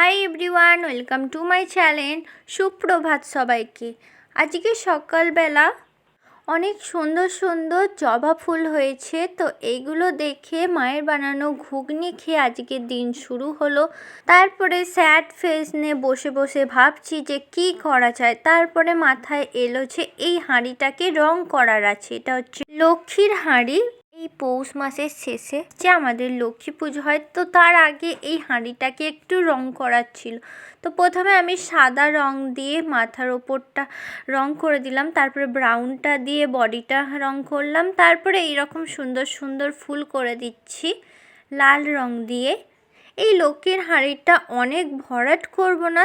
Hi everyone, welcome to my channel সুপ্রভাত সবাইকে। আজকে সকালবেলা অনেক সুন্দর সুন্দর জবা ফুল হয়েছে, তো এইগুলো দেখে মায়ের বানানো ঘুগনি খেয়ে আজকের দিন শুরু হলো। তারপরে স্যাড ফেস নিয়ে বসে বসে ভাবছি যে কি করা যায়। তারপরে মাথায় এলো যে এই হাঁড়িটাকে রং করার আছে, এটা হচ্ছে লক্ষ্মীর হাঁড়ি। এই পৌষ মাসের শেষে যে আমাদের লক্ষ্মী পুজো হয়, তো তার আগে এই হাঁড়িটাকে একটু রং করার ছিল তো প্রথমে আমি সাদা রং দিয়ে মাথার ওপরটা রং করে দিলাম, তারপরে ব্রাউনটা দিয়ে বডিটা রং করলাম, তারপরে এইরকম সুন্দর সুন্দর ফুল করে দিচ্ছি লাল রং দিয়ে। এই লক্ষ্মীর হাঁড়িটা অনেক ভরাট করব না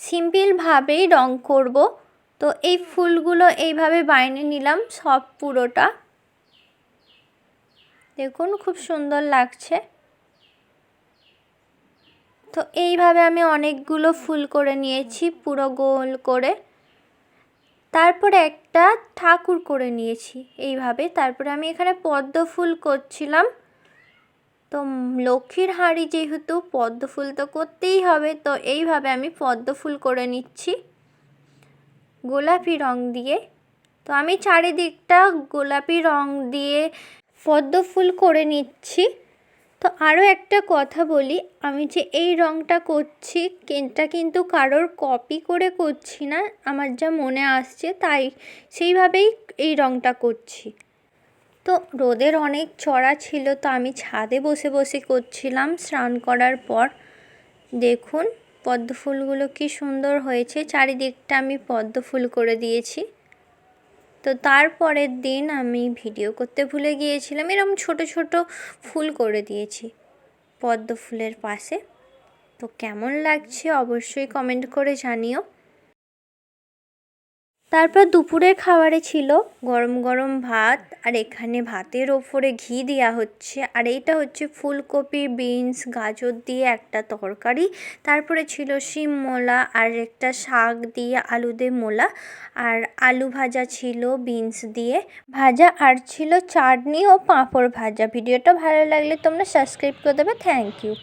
সিম্পলভাবেই রং করব। তো এই ফুলগুলো এইভাবে বাইনে নিলাম, সব পুরোটা। দেখুন, খুব সুন্দর লাগছে। তো এইভাবে আমি অনেকগুলো ফুল করে নিয়েছি, পুরো গোল করে। তারপরে একটা ঠাকুর করে নিয়েছি এইভাবে। তারপরে আমি এখানে পদ্ম ফুল করছিলাম। তো লক্ষ্মীর হাঁড়ি যেহেতু পদ্ম ফুল তো করতেই হবে, তো এইভাবে আমি পদ্ম ফুল করে নিচ্ছি গোলাপি রং দিয়ে। তো আমি চারিদিকটা গোলাপি রং দিয়ে পদ্ম ফুল করে নিচ্ছি। তো আরও একটা কথা বলি, আমি যে এই রঙটা করছি এটা কিন্তু কারোর কপি করে করছি না, আমার যা মনে আসছে তাই সেইভাবেই এই রঙটা করছি। তো রোদের অনেক চড়া ছিল, তো আমি ছাদে বসে বসে করছিলাম স্নান করার পর। দেখুন পদ্ম ফুলগুলো কি সুন্দর হয়েছে, চারিদিকটা আমি পদ্ম ফুল করে দিয়েছি। তো তারপরের দিন আমি ভিডিও করতে ভুলে গিয়েছিলাম। এরকম ছোট ছোট ফুল করে দিয়েছি পদ্ম ফুলের পাশে। তো কেমন লাগছে অবশ্যই কমেন্ট করে জানিও। তারপর দুপুরের খাবারে ছিল গরম গরম ভাত, আর এখানে ভাতের ওপরে ঘি দেওয়া হচ্ছে। আর এইটা হচ্ছে ফুলকপি, বিনস, গাজর দিয়ে একটা তরকারি। তারপরে ছিল শিম মোলা, আর একটা শাক দিয়ে আলু দিয়ে মোলা। আর আলু ভাজা ছিল বিনস দিয়ে ভাজা, আর ছিল চাটনি ও পাঁপড় ভাজা। ভিডিওটা ভালো লাগলে তোমরা সাবস্ক্রাইব করে দেবে। Thank you.